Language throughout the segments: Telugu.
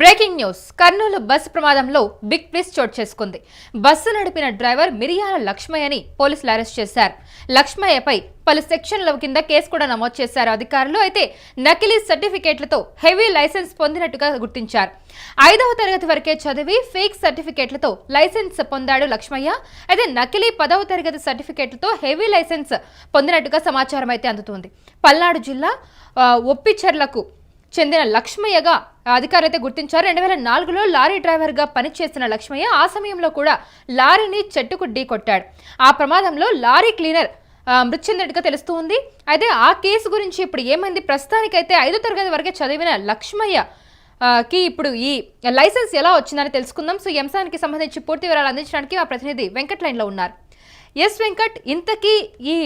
Breaking news. కర్నూలు బస్సు ప్రమాదంలో బిగ్ ట్విస్ట్ చోటు చేసుకుంది. బస్సు నడిపిన డ్రైవర్ మిరియాల లక్ష్మయ్యని పోలీసులు అరెస్ట్ చేశారు. లక్ష్మయ్యపై పలు సెక్షన్ల కింద కేసు కూడా నమోదు చేశారు అధికారులు. అయితే నకిలీ సర్టిఫికేట్లతో హెవీ లైసెన్స్ పొందినట్టుగా గుర్తించారు. ఐదవ తరగతి వరకే చదివి ఫేక్ సర్టిఫికేట్లతో లైసెన్స్ పొందాడు లక్ష్మయ్య. అయితే నకిలీ పదవ తరగతి సర్టిఫికేట్లతో హెవీ లైసెన్స్ పొందినట్టుగా సమాచారం అయితే అందుతుంది. పల్నాడు జిల్లా ఒప్పిచర్లకు ఒప్పిచెర్లకు చెందిన లక్ష్మయ్యగా అధికారులు అయితే గుర్తించారు. రెండు వేల నాలుగులో లారీ డ్రైవర్గా పనిచేసిన లక్ష్మయ్య ఆ సమయంలో కూడా లారీని చెట్టుకు ఢీ కొట్టాడు. ఆ ప్రమాదంలో లారీ క్లీనర్ మృతి చెందినట్టుగా తెలుస్తూ ఉంది. అయితే ఆ కేసు గురించి ఇప్పుడు ఏమైంది? ప్రస్తుతానికైతే ఐదో తరగతి వరకే చదివిన లక్ష్మయ్య కి ఇప్పుడు ఈ లైసెన్స్ ఎలా వచ్చిందని తెలుసుకుందాం. సో ఈ అంశానికి సంబంధించి పూర్తి వివరాలు అందించడానికి మా ప్రతినిధి వెంకట్ లైన్లో ఉన్నారు. ఎస్ వెంకట్ ఇంతకీ ఈ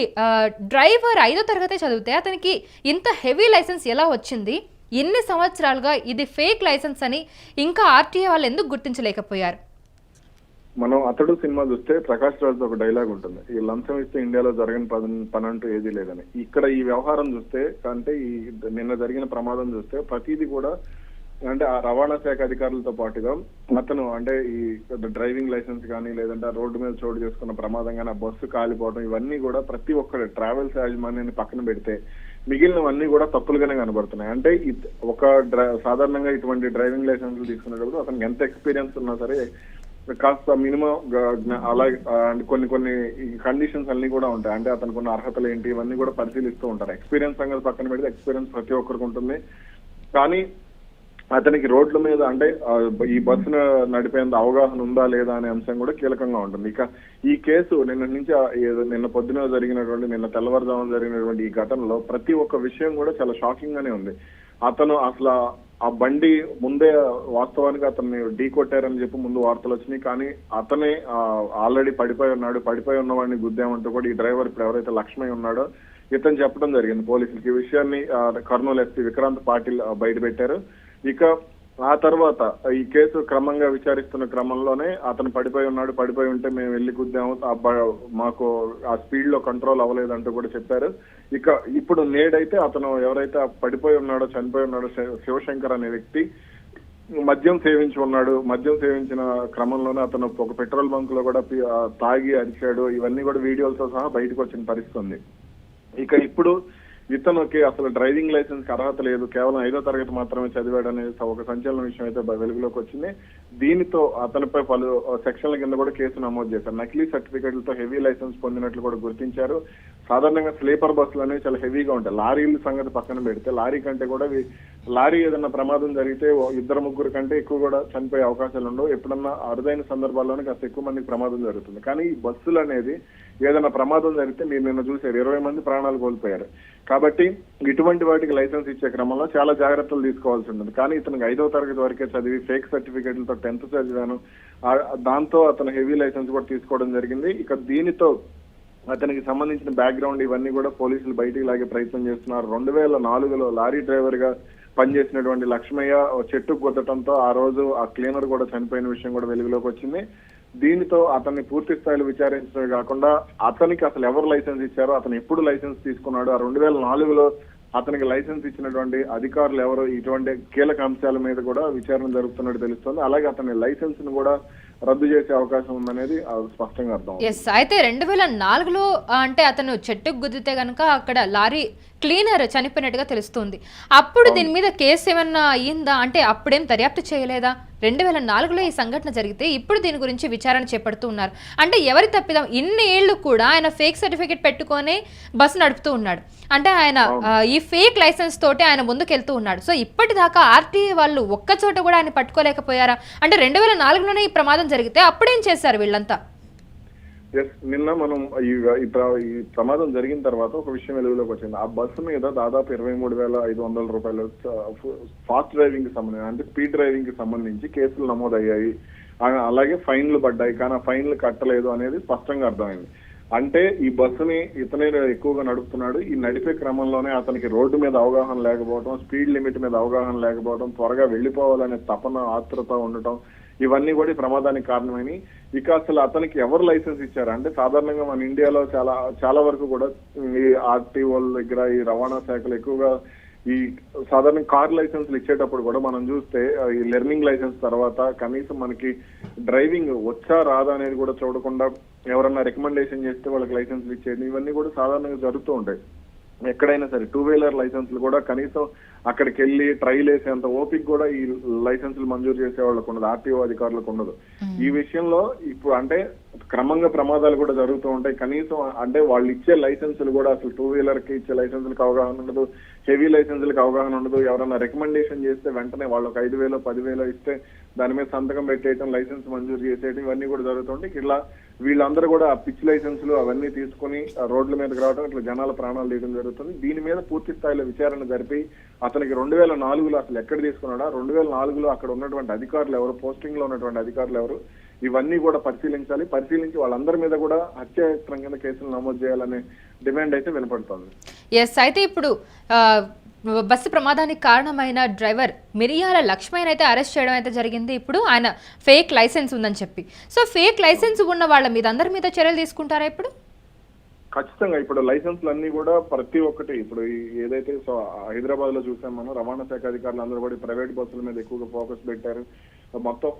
డ్రైవర్ ఐదో తరగతి చదివితే అతనికి ఇంత హెవీ లైసెన్స్ ఎలా వచ్చింది? ఎన్ని సంవత్సరాలుగా ఇది ఫేక్ లైసెన్స్ అని ఇంకా ఆర్టీఏ వాళ్ళు ఎందుకు గుర్తించలేకపోయారు? మనం అతడు సినిమా చూస్తే ప్రకాష్ రాజ్ ఒక డైలాగ్ ఉంటుంది. ఈ లంచం ఇస్తే ఇండియాలో జరగని పని పని అంటూ ఏదీ లేదని. ఇక్కడ ఈ వ్యవహారం చూస్తే అంటే ఈ నిన్న జరిగిన ప్రమాదం చూస్తే ప్రతిదీ కూడా అంటే ఆ రవాణా శాఖ అధికారులతో పాటుగా అతను అంటే ఈ డ్రైవింగ్ లైసెన్స్ కానీ లేదంటే రోడ్డు మీద చోటు చేసుకున్న ప్రమాదం కానీ ఆ బస్సు కాలిపోవడం ఇవన్నీ కూడా ప్రతి ఒక్కరు ట్రావెల్స్ యాజమాన్యాన్ని పక్కన పెడితే మిగిలినవన్నీ కూడా తప్పులుగానే కనబడుతున్నాయి. అంటే ఇత్- ఒక డ్రై సాధారణంగా ఇటువంటి డ్రైవింగ్ లైసెన్స్లు తీసుకునేటప్పుడు అతనికి ఎంత ఎక్స్పీరియన్స్ ఉన్నా సరే కాస్త మినిమం అలాగే కొన్ని కొన్ని కండిషన్స్ అన్ని కూడా ఉంటాయి. అంటే అతనికి ఉన్న అర్హతలు ఏంటి ఇవన్నీ కూడా పరిశీలిస్తూ ఉంటారు. ఎక్స్పీరియన్స్ సంగతి పక్కన పెడితే ఎక్స్పీరియన్స్ ప్రతి ఒక్కరికి ఉంటుంది. కానీ అతనికి రోడ్ల మీద అంటే ఈ బస్సును నడిపేంత అవగాహన ఉందా లేదా అనే అంశం కూడా కీలకంగా ఉంటుంది. ఇక ఈ కేసు నిన్న నుంచి ఏదో- నిన్న పొద్దున జరిగినటువంటి నిన్న తెల్లవారుజామున జరిగినటువంటి ఈ ఘటనలో ప్రతి ఒక్క విషయం కూడా చాలా షాకింగ్ గానే ఉంది. అతను అసలు ఆ- బండి ముందే వాస్తవానికి అతన్ని ఢీ కొట్టారని చెప్పి ముందు వార్తలు వచ్చినాయి. కానీ అతనే ఆల్రెడీ పడిపోయి ఉన్నాడు. పడిపోయి ఉన్నవాడిని గుద్దామంటూ కూడా ఈ డ్రైవర్ ఇప్పుడు ఎవరైతే లక్ష్మయ్య ఉన్నాడో ఇతను చెప్పడం జరిగింది పోలీసులకి. ఈ విషయాన్ని కర్నూలు ఎస్పీ విక్రాంత్ పాటిల్ బయట పెట్టారు ఇక ఆ తర్వాత ఈ కేసు క్రమంగా విచారిస్తున్న క్రమంలోనే అతను పడిపోయి ఉన్నాడు పడిపోయి ఉంటే మేము వెళ్ళి గుద్దాము. మాకు ఆ స్పీడ్లో కంట్రోల్ అవ్వలేదంటూ కూడా చెప్పారు. ఇక ఇప్పుడు నేడైతే అతను ఎవరైతే పడిపోయి ఉన్నాడో చనిపోయి ఉన్నాడో శివశంకర్ అనే వ్యక్తి మద్యం సేవించి ఉన్నాడు. మద్యం సేవించిన క్రమంలోనే అతను ఒక పెట్రోల్ బంక్లో కూడా తాగి అరిచాడు. ఇవన్నీ కూడా వీడియోలతో సహా బయటకు వచ్చిన పరిస్థితి ఉంది. ఇక ఇప్పుడు ఇతనుకి అసలు డ్రైవింగ్ లైసెన్స్ అర్హత లేదు. కేవలం ఐదో తరగతి మాత్రమే చదివాడు అనేది ఒక సంచలన విషయం అయితే వెలుగులోకి వచ్చింది. దీనితో అతనిపై పలు సెక్షన్ల కింద కూడా కేసు నమోదు చేశారు. నకిలీ సర్టిఫికెట్లతో హెవీ లైసెన్స్ పొందినట్లు కూడా గుర్తించారు. సాధారణంగా స్లీపర్ బస్సులు అనేవి చాలా హెవీగా ఉంటాయి. లారీల సంగతి పక్కన పెడితే లారీ కంటే కూడా లారీ ఏదైనా ప్రమాదం జరిగితే ఓ ఇద్దరు ముగ్గురు కంటే ఎక్కువ కూడా చనిపోయే అవకాశాలు ఉండవు. ఎప్పుడన్నా అరుదైన సందర్భాల్లోనే కాస్త ఎక్కువ మందికి ప్రమాదం జరుగుతుంది. కానీ ఈ బస్సులు అనేది ఏదైనా ప్రమాదం జరిగితే మీరు నిన్న చూశారు. ఇరవై మంది ప్రాణాలు కోల్పోయారు. కాబట్టి ఇటువంటి వాటికి లైసెన్స్ ఇచ్చే క్రమంలో చాలా జాగ్రత్తలు తీసుకోవాల్సి ఉంటుంది. కానీ ఇతనికి ఐదో తరగతి వరకే చదివి ఫేక్ సర్టిఫికేట్లతో టెన్త్ చదివాను. దాంతో అతను హెవీ లైసెన్స్ కూడా తీసుకోవడం జరిగింది. ఇక దీనితో అతనికి సంబంధించిన బ్యాక్గ్రౌండ్ ఇవన్నీ కూడా పోలీసులు బయటికి లాగే ప్రయత్నం చేస్తున్నారు. రెండు వేల నాలుగులో లారీ డ్రైవర్గా పనిచేసినటువంటి లక్ష్మయ్య చెట్టు గుద్దటంతో ఆ రోజు ఆ క్లీనర్ కూడా చనిపోయిన విషయం కూడా వెలుగులోకి వచ్చింది. దీనితో అతన్ని పూర్తి స్థాయిలో విచారించడమే కాకుండా అతనికి అసలు ఎవరు లైసెన్స్ ఇచ్చారో అతను ఎప్పుడు లైసెన్స్ తీసుకున్నాడు ఆ రెండు వేల నాలుగులో అతనికి లైసెన్స్ ఇచ్చినటువంటి అధికారులు ఎవరు ఇటువంటి కీలక అంశాల మీద కూడా విచారణ జరుగుతున్నట్టు తెలుస్తుంది. అలాగే అతని లైసెన్స్ను కూడా రద్దు చేసే అవకాశం ఉందనేది స్పష్టంగా అర్థం ఎస్ అయితే రెండు వేల నాలుగులో అంటే అతను చెట్టుకు గుద్దితే కనుక అక్కడ లారీ క్లీనర్ చనిపోయినట్టుగా తెలుస్తుంది. అప్పుడు దీని మీద కేసు ఏమన్నా అయ్యిందా? అంటే అప్పుడేం దర్యాప్తు చేయలేదా? రెండు వేల నాలుగులో ఈ సంఘటన జరిగితే ఇప్పుడు దీని గురించి విచారణ చేపడుతూ ఉన్నారు. అంటే ఎవరి తప్పిదం? ఇన్ని ఏళ్ళు కూడా ఆయన ఫేక్ సర్టిఫికేట్ పెట్టుకొని బస్సు నడుపుతూ ఉన్నాడు. అంటే ఆయన ఈ ఫేక్ లైసెన్స్ తోటి ఆయన ముందుకు వెళ్తూ ఉన్నాడు. సో ఇప్పటిదాకా ఆర్టీఏ వాళ్ళు ఒక్క చోట కూడా ఆయన పట్టుకోలేకపోయారా? అంటే రెండు వేల నాలుగులోనే ఈ ప్రమాదం జరిగితే అప్పుడేం చేశారు వీళ్ళంతా? నిన్న మనం ఈ ప్రమాదం జరిగిన తర్వాత ఒక విషయం వెలుగులోకి వచ్చింది. ఆ బస్సు మీద దాదాపు ఇరవై మూడు వేల ఐదు వందల రూపాయలు ఫాస్ట్ డ్రైవింగ్కి సంబంధించి అంటే స్పీడ్ డ్రైవింగ్కి సంబంధించి కేసులు నమోదయ్యాయి. అలాగే ఫైన్లు పడ్డాయి. కానీ ఆ ఫైన్లు కట్టలేదు అనేది స్పష్టంగా అర్థమైంది. అంటే ఈ బస్సుని ఇతనే ఎక్కువగా నడుపుతున్నాడు. ఈ నడిపే క్రమంలోనే అతనికి రోడ్డు మీద అవగాహన లేకపోవడం స్పీడ్ లిమిట్ మీద అవగాహన లేకపోవడం త్వరగా వెళ్ళిపోవాలనే తపన ఆత్రత ఉండటం ఇవన్నీ కూడా ప్రమాదానికి కారణమని ఇక అసలు అతనికి ఎవరు లైసెన్స్ ఇచ్చారు? అంటే సాధారణంగా మన ఇండియాలో చాలా చాలా వరకు కూడా ఈ ఆర్టీఓల దగ్గర ఈ రవాణా శాఖలు ఎక్కువగా ఈ సాధారణ కార్ లైసెన్స్లు ఇచ్చేటప్పుడు కూడా మనం చూస్తే ఈ లెర్నింగ్ లైసెన్స్ తర్వాత కనీసం మనకి డ్రైవింగ్ వచ్చా రాదా అనేది కూడా చూడకుండా ఎవరన్నా రికమెండేషన్ చేస్తే వాళ్ళకి లైసెన్స్లు ఇచ్చేది. ఇవన్నీ కూడా సాధారణంగా జరుగుతూ ఉంటాయి. ఎక్కడైనా సరే టూ వీలర్ లైసెన్స్లు కూడా కనీసం అక్కడికి వెళ్ళి ట్రైల్ వేసేంత ఓపిక కూడా ఈ లైసెన్సులు మంజూరు చేసే వాళ్ళకు ఉండదు ఆర్టీఓ అధికారులకు ఉండదు. ఈ విషయంలో ఇప్పుడు అంటే క్రమంగా ప్రమాదాలు కూడా జరుగుతూ ఉంటాయి. కనీసం అంటే వాళ్ళు ఇచ్చే లైసెన్సులు కూడా అసలు టూ వీలర్కి ఇచ్చే లైసెన్సులకు అవగాహన ఉండదు. హెవీ లైసెన్సులకు అవగాహన ఉండదు. ఎవరైనా రికమెండేషన్ చేస్తే వెంటనే వాళ్ళకి ఐదు వేలు పదివేలు ఇస్తే దాని మీద సంతకం పెట్టేయటం లైసెన్స్ మంజూరు చేసేయటం ఇవన్నీ కూడా జరుగుతుంటాయి ఇట్లా వీళ్ళందరూ కూడా పిచ్ లైసెన్సులు అవన్నీ తీసుకుని ఆ రోడ్ల మీదకి రావడం ఇట్లా జనాల ప్రాణాలు తీయడం జరుగుతుంది. దీని మీద పూర్తి స్థాయిలో విచారణ జరిపి అతనికి రెండు వేల నాలుగులో అసలు ఎక్కడ తీసుకున్నాడా? రెండు వేల నాలుగులో అక్కడ ఉన్నటువంటి అధికారులు ఎవరు? పోస్టింగ్లో ఉన్నటువంటి అధికారులు ఎవరు? ఇవన్నీ కూడా పరిశీలించాలి. పరిశీలించి వాళ్ళందరి మీద కూడా హత్యాయత్నం కింద కేసులు నమోదు చేయాలనే డిమాండ్ అయితే వినపడుతోంది. ఎస్ అయితే ఇప్పుడు బస్సు ప్రమాదానికి కారణమైన డ్రైవర్ మిరియాల లక్ష్మణ్ అయితే అరెస్ట్ చేయడం అయితే జరిగింది. ఇప్పుడు ఆయన ఫేక్ లైసెన్స్ ఉందని చెప్పి. సో ఫేక్ లైసెన్స్ ఉన్న వాళ్ళ మీద అందరి మీద చర్యలు తీసుకుంటారా ఇప్పుడు? ఖచ్చితంగా ఇప్పుడు లైసెన్స్లు అన్ని కూడా ప్రతి ఒక్కటి ఇప్పుడు ఏదైతే సో హైదరాబాద్లో చూసాం మనం రవాణా శాఖ అధికారులు అందరూ కూడా ప్రైవేట్ బస్సుల మీద ఎక్కువగా ఫోకస్ పెట్టారు. మొత్తం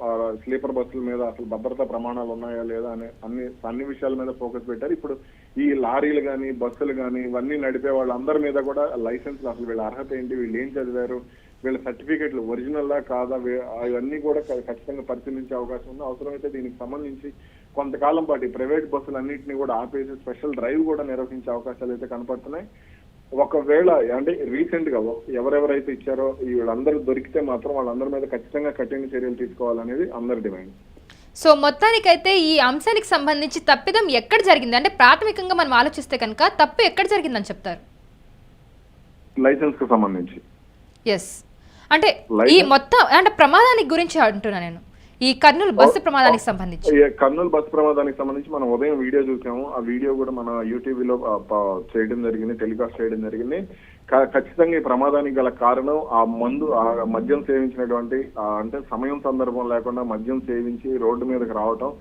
స్లీపర్ బస్సుల మీద అసలు భద్రతా ప్రమాణాలు ఉన్నాయా లేదా అనే అన్ని అన్ని విషయాల మీద ఫోకస్ పెట్టారు. ఇప్పుడు ఈ లారీలు కానీ బస్సులు కానీ ఇవన్నీ నడిపే వాళ్ళందరి మీద కూడా లైసెన్స్ అసలు వీళ్ళ అర్హత ఏంటి? వీళ్ళు ఏం చదివారు? వీళ్ళ సర్టిఫికెట్లు ఒరిజినల్లా కాదా? అవన్నీ కూడా ఖచ్చితంగా పరిశీలించే అవకాశం ఉంది. అవసరమైతే దీనికి సంబంధించి కొంతకాలం పాటు ప్రైవేట్ బస్సులు అన్నింటినీ కూడా ఆపేసి స్పెషల్ డ్రైవ్ కూడా నిర్వహించే అవకాశాలు అయితే కనపడుతున్నాయి. ఒకవేళ అంటే రీసెంట్గా ఎవరెవరైతే ఇచ్చారో ఈ వీళ్ళందరూ దొరికితే మాత్రం వాళ్ళందరి మీద ఖచ్చితంగా కఠిన చర్యలు తీసుకోవాలనేది అందరి డిమాండ్. సో మొత్తానికైతే ఈ అంశానికి సంబంధించి తప్పిదం ఎక్కడ జరిగింది? అంటే ప్రాథమికంగా మనం ఆలోచిస్తే కనుక తప్పు ఎక్కడ జరిగిందని చెప్తారు? లైసెన్స్కు సంబంధించి. ఎస్ అంటే ఈ మొత్తం అంటే ప్రమాదానికి గురించి అంటున్నా నేను. ఈ కర్నూలు బస్సు ప్రమాదానికి సంబంధించి. కర్నూలు బస్ ప్రమాదానికి సంబంధించి మనం ఉదయం వీడియో చూసాము. ఆ వీడియో కూడా మన యూటీవీలో చేయడం జరిగింది టెలికాస్ట్ చేయడం జరిగింది. ఖచ్చితంగా ఈ ప్రమాదానికి గల కారణం ఆ మందు ఆ మద్యం సేవించినటువంటి అంటే సమయం సందర్భం లేకుండా మద్యం సేవించి రోడ్డు మీదకి రావటం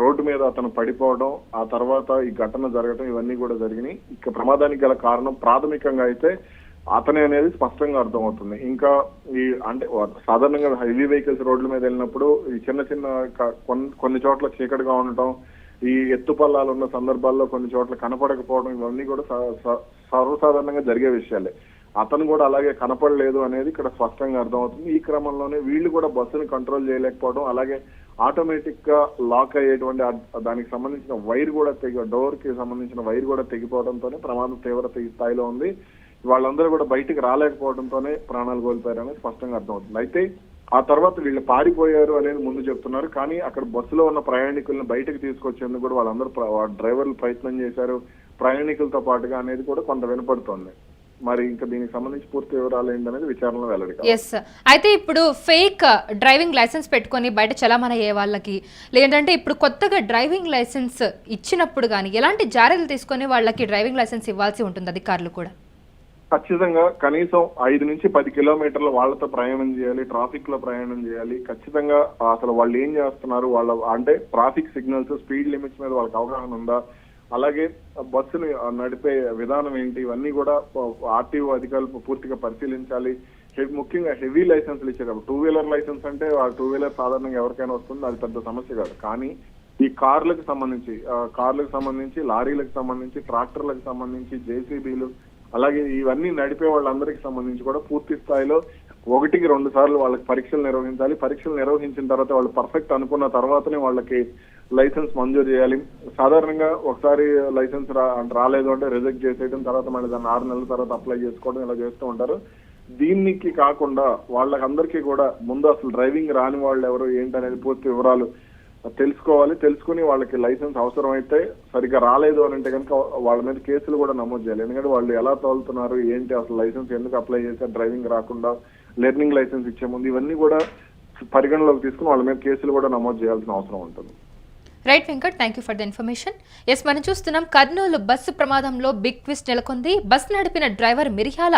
రోడ్డు మీద అతను పడిపోవడం ఆ తర్వాత ఈ ఘటన జరగటం ఇవన్నీ కూడా జరిగినాయి. ఇక ప్రమాదానికి గల కారణం ప్రాథమికంగా అయితే అతనే అనేది స్పష్టంగా అర్థమవుతుంది. ఇంకా ఈ అంటే సాధారణంగా హెవీ వెహికల్స్ రోడ్ల మీద వెళ్ళినప్పుడు ఈ చిన్న చిన్న కొన్ని చోట్ల చీకటిగా ఉండటం ఈ ఎత్తుపల్లాలు ఉన్న సందర్భాల్లో కొన్ని చోట్ల కనపడకపోవడం ఇవన్నీ కూడా స- సర్వసాధారణంగా జరిగే విషయాలే. అతను కూడా అలాగే కనపడలేదు అనేది ఇక్కడ స్పష్టంగా అర్థమవుతుంది. ఈ క్రమంలోనే వీళ్ళు కూడా బస్సును కంట్రోల్ చేయలేకపోవడం అలాగే ఆటోమేటిక్గా లాక్ అయ్యేటువంటి దానికి సంబంధించిన వైర్ కూడా తెగి డోర్కి సంబంధించిన వైర్ కూడా తెగిపోవడంతోనే ప్రమాదం తీవ్రత ఈ స్థాయిలో ఉంది. వాళ్ళందరూ కూడా బయటికి రాలేకపోవడంతోనే ప్రాణాలు కోల్పోయారని స్పష్టంగా అర్థమవుతుంది. అయితే ఆ తర్వాత వీళ్ళు పారిపోయారు అనేది ముందు చెప్తున్నారు. కానీ అక్కడ బస్సులో ఉన్న ప్రయాణికులను బయటకు తీసుకొచ్చేందుకు కూడా వాళ్ళందరూ డ్రైవర్లు ప్రయత్నం చేశారు. ప్రయాణికులతో పాటుగా అనేది కూడా కొంత వినపడుతోంది. మరి ఇంకా దీనికి సంబంధించి పూర్తి వివరాలు ఏంటనేది విచారణలో వెల్లడి ఎస్ అయితే ఇప్పుడు ఫేక్ డ్రైవింగ్ లైసెన్స్ పెట్టుకొని బయట చలామణి అయ్యే వాళ్ళకి లేదంటే ఇప్పుడు కొత్తగా డ్రైవింగ్ లైసెన్స్ ఇచ్చినప్పుడు కానీ ఎలాంటి జాగ్రత్తలు తీసుకొని వాళ్ళకి డ్రైవింగ్ లైసెన్స్ ఇవ్వాల్సి ఉంటుంది అధికారులు కూడా? ఖచ్చితంగా కనీసం ఐదు నుంచి పది కిలోమీటర్ల వాళ్ళతో ప్రయాణం చేయాలి ట్రాఫిక్లో ప్రయాణం చేయాలి. ఖచ్చితంగా అసలు వాళ్ళు ఏం చేస్తున్నారు వాళ్ళ అంటే ట్రాఫిక్ సిగ్నల్స్ స్పీడ్ లిమిట్స్ మీద వాళ్ళకి అవగాహన ఉందా? అలాగే బస్సుని నడిపే విధానం ఏంటి? ఇవన్నీ కూడా ఆర్టీఓ అధికారులు పూర్తిగా పరిశీలించాలి. ముఖ్యంగా హెవీ లైసెన్స్లు ఇచ్చేటప్పుడు టూ వీలర్ లైసెన్స్ అంటే ఆ టూ వీలర్ సాధారణంగా ఎవరికైనా వస్తుంది అది పెద్ద సమస్య కాదు. కానీ ఈ కార్లకు సంబంధించి కార్లకు సంబంధించి లారీలకు సంబంధించి ట్రాక్టర్లకు సంబంధించి జేసీబీలు అలాగే ఇవన్నీ నడిపే వాళ్ళందరికీ సంబంధించి కూడా పూర్తి స్థాయిలో ఒకటికి రెండు సార్లు వాళ్ళకి పరీక్షలు నిర్వహించాలి. పరీక్షలు నిర్వహించిన తర్వాత వాళ్ళు పర్ఫెక్ట్ అనుకున్న తర్వాతనే వాళ్ళకి లైసెన్స్ మంజూరు చేయాలి. సాధారణంగా ఒకసారి లైసెన్స్ రా అంటే రాలేదు అంటే రిజెక్ట్ చేసేయడం తర్వాత మళ్ళీ దాన్ని ఆరు నెలల తర్వాత అప్లై చేసుకోవడం ఇలా చేస్తూ ఉంటారు. దీనికి కాకుండా వాళ్ళకందరికీ కూడా ముందు అసలు డ్రైవింగ్ రాని వాళ్ళు ఎవరు ఏంటనేది పూర్తి వివరాలు తెలుసుకోవాలి తెలుసుకుని వాళ్ళకి లైసెన్స్ అవసరం అయితే సరిగ్గా రాలేదు అని అంటే కనుక వాళ్ళ మీద కేసులు కూడా నమోదు చేయాలి. ఎందుకంటే వాళ్ళు ఎలా తోలుతున్నారు ఏంటి అసలు లైసెన్స్ ఎందుకు అప్లై చేశారు డ్రైవింగ్ రాకుండా లెర్నింగ్ లైసెన్స్ ఇచ్చే ముందు ఇవన్నీ కూడా పరిగణలోకి తీసుకుని వాళ్ళ మీద కేసులు కూడా నమోదు చేయాల్సిన అవసరం ఉంటుంది. Right Venkat thank you for the information yes మనం చూస్తున్నాం కర్నూలు బస్సు ప్రమాదంలో బిగ్ ట్విస్ట్ నెలకొంది. బస్సు నడిపిన డ్రైవర్ మిరియాల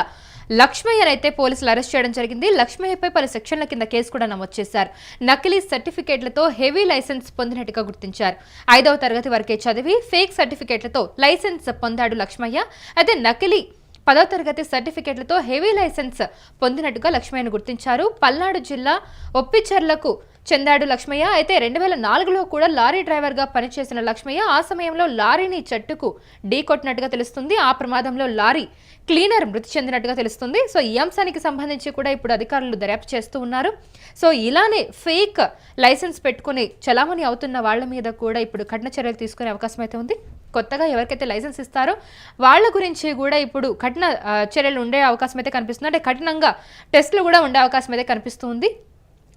లక్ష్మయ్యనైతే పోలీసులు అరెస్ట్ చేయడం జరిగింది. లక్ష్మయ్యపై పలు సెక్షన్ల కింద కేసు కూడా నమోదు చేశారు. నకిలీ సర్టిఫికేట్లతో హెవీ లైసెన్స్ పొందినట్టుగా గుర్తించారు. ఐదవ తరగతి వరకే చదివి ఫేక్ సర్టిఫికేట్లతో లైసెన్స్ పొందాడు లక్ష్మయ్య. అయితే నకిలీ పదో తరగతి సర్టిఫికేట్లతో హెవీ లైసెన్స్ పొందినట్టుగా లక్ష్మయ్యను గుర్తించారు. పల్నాడు జిల్లా ఒప్పిచర్లకు చెందాడు లక్ష్మయ్య అయితే రెండు వేల నాలుగులో కూడా లారీ డ్రైవర్గా పనిచేసిన లక్ష్మయ్య ఆ సమయంలో లారీని చెట్టుకు ఢీ కొట్టినట్టుగా తెలుస్తుంది. ఆ ప్రమాదంలో లారీ క్లీనర్ మృతి చెందినట్టుగా తెలుస్తుంది. సో ఈ అంశానికి సంబంధించి కూడా ఇప్పుడు అధికారులు దర్యాప్తు చేస్తూ ఉన్నారు. సో ఇలానే ఫేక్ లైసెన్స్ పెట్టుకుని చలామణి అవుతున్న వాళ్ళ మీద కూడా ఇప్పుడు కఠిన చర్యలు తీసుకునే అవకాశం అయితే ఉంది. కొత్తగా ఎవరికైతే లైసెన్స్ ఇస్తారో వాళ్ళ గురించి కూడా ఇప్పుడు కఠిన చర్యలు ఉండే అవకాశం అయితే కనిపిస్తుంది. అంటే కఠినంగా టెస్టులు కూడా ఉండే అవకాశం అయితే కనిపిస్తుంది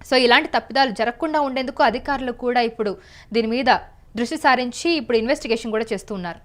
సో ఇలాంటి తప్పిదాలు జరగకుండా ఉండేందుకు అధికారులు కూడా ఇప్పుడు దీని మీద దృష్టి సారించి ఇప్పుడు ఇన్వెస్టిగేషన్ కూడా చేస్తున్నారు